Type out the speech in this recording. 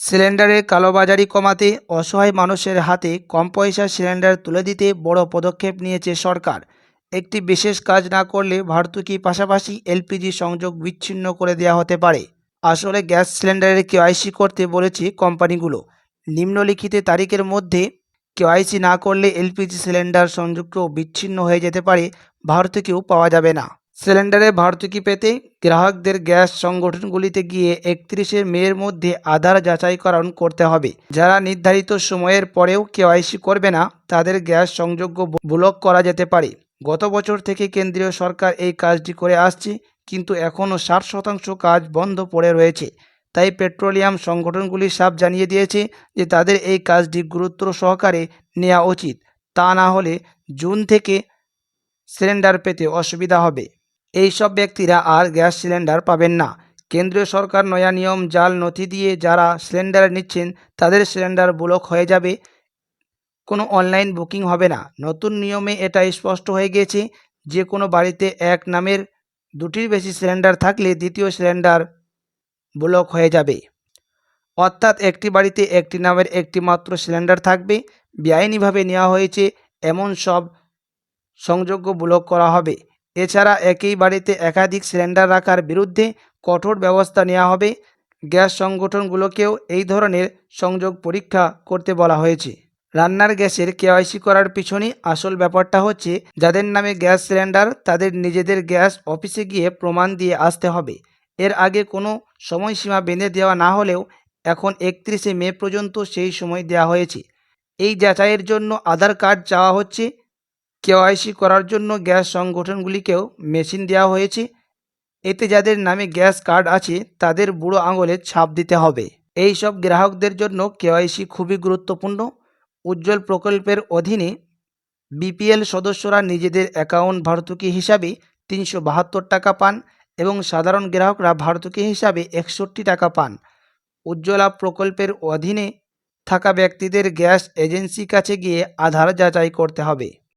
সিলিন্ডারের কালোবাজারি কমাতে অসহায় মানুষের হাতে কম পয়সার সিলিন্ডার তুলে দিতে বড় পদক্ষেপ নিয়েছে সরকার। একটি বিশেষ কাজ না করলে ভর্তুকি পাশাপাশি এলপিজি সংযোগ বিচ্ছিন্ন করে দেওয়া হতে পারে। আসলে গ্যাস সিলিন্ডারের কেওয়াইসি করতে বলেছে কোম্পানিগুলো। নিম্নলিখিত তারিখের মধ্যে কেওয়াইসি না করলে এলপিজি সিলিন্ডার সংযোগ বিচ্ছিন্ন হয়ে যেতে পারে, ভর্তুকিও পাওয়া যাবে না। সিলিন্ডারে ভর্তুকি পেতে গ্রাহকদের গ্যাস সংগঠনগুলিতে গিয়ে একত্রিশে মের মধ্যে আধার যাচাইকরণ করতে হবে। যারা নির্ধারিত সময়ের পরেও কেওয়াইসি করবে না, তাদের গ্যাস সংযোগ ব্লক করা যেতে পারে। গত বছর থেকে কেন্দ্রীয় সরকার এই কাজটি করে আসছে, কিন্তু এখনও ষাট শতাংশ কাজ বন্ধ পড়ে রয়েছে। তাই পেট্রোলিয়াম সংগঠনগুলি সাফ জানিয়ে দিয়েছে যে তাদের এই কাজটি গুরুত্ব সহকারে নেওয়া উচিত। তা না হলে জুন থেকে সিলিন্ডার পেতে অসুবিধা হবে। এই সব ব্যক্তিরা আর গ্যাস সিলিন্ডার পাবেন না। কেন্দ্রীয় সরকার নয়া নিয়ম, জাল, নথি দিয়ে যারা সিলিন্ডার নিচ্ছেন, তাদের সিলিন্ডার ব্লক হয়ে যাবে। কোনো অনলাইন বুকিং হবে না। নতুন নিয়মে এটা স্পষ্ট হয়ে গিয়েছে। যে কোনো বাড়িতে এক নামের দুটির বেশি সিলিন্ডার থাকলে দ্বিতীয় সিলিন্ডার ব্লক হয়ে যাবে। অর্থাৎ একটি বাড়িতে একটি নামের একটি মাত্র সিলিন্ডার থাকবে। বেআইনিভাবে নেওয়া হয়েছে। এমন সব সংযোগ্য ব্লক করা হবে। এছাড়া একই বাড়িতে একাধিক সিলিন্ডার রাখার বিরুদ্ধে কঠোর ব্যবস্থা নেওয়া হবে। গ্যাস সংগঠনগুলোকেও এই ধরনের সংযোগ পরীক্ষা করতে বলা হয়েছে। রান্নার গ্যাসের কেওয়াইসি করার পিছনে আসল ব্যাপারটা হচ্ছে, যাদের নামে গ্যাস সিলিন্ডার, তাদের নিজেদের গ্যাস অফিসে গিয়ে প্রমাণ দিয়ে আসতে হবে। এর আগে কোনো সময়সীমা বেঁধে দেওয়া না হলেও এখন একত্রিশে মে পর্যন্ত সেই সময় দেওয়া হয়েছে। এই যাচাইয়ের জন্য আধার কার্ড চাওয়া হচ্ছে। কেওয়াইসি করার জন্য গ্যাস সংগঠনগুলিকেও মেশিন দেওয়া হয়েছে। এতে যাদের নামে গ্যাস কার্ড আছে, তাদের বুড়ো আঙুলে ছাপ দিতে হবে। এই সব গ্রাহকদের জন্য কেওয়াইসি খুবই গুরুত্বপূর্ণ। উজ্জ্বল প্রকল্পের অধীনে বিপিএল সদস্যরা নিজেদের অ্যাকাউন্ট ভর্তুকি হিসাবে তিনশো বাহাত্তর টাকা পান এবং সাধারণ গ্রাহকরা ভর্তুকি হিসাবে একষট্টি টাকা পান। উজ্জ্বলা প্রকল্পের অধীনে থাকা ব্যক্তিদের গ্যাস এজেন্সি কাছে গিয়ে আধার যাচাই করতে হবে।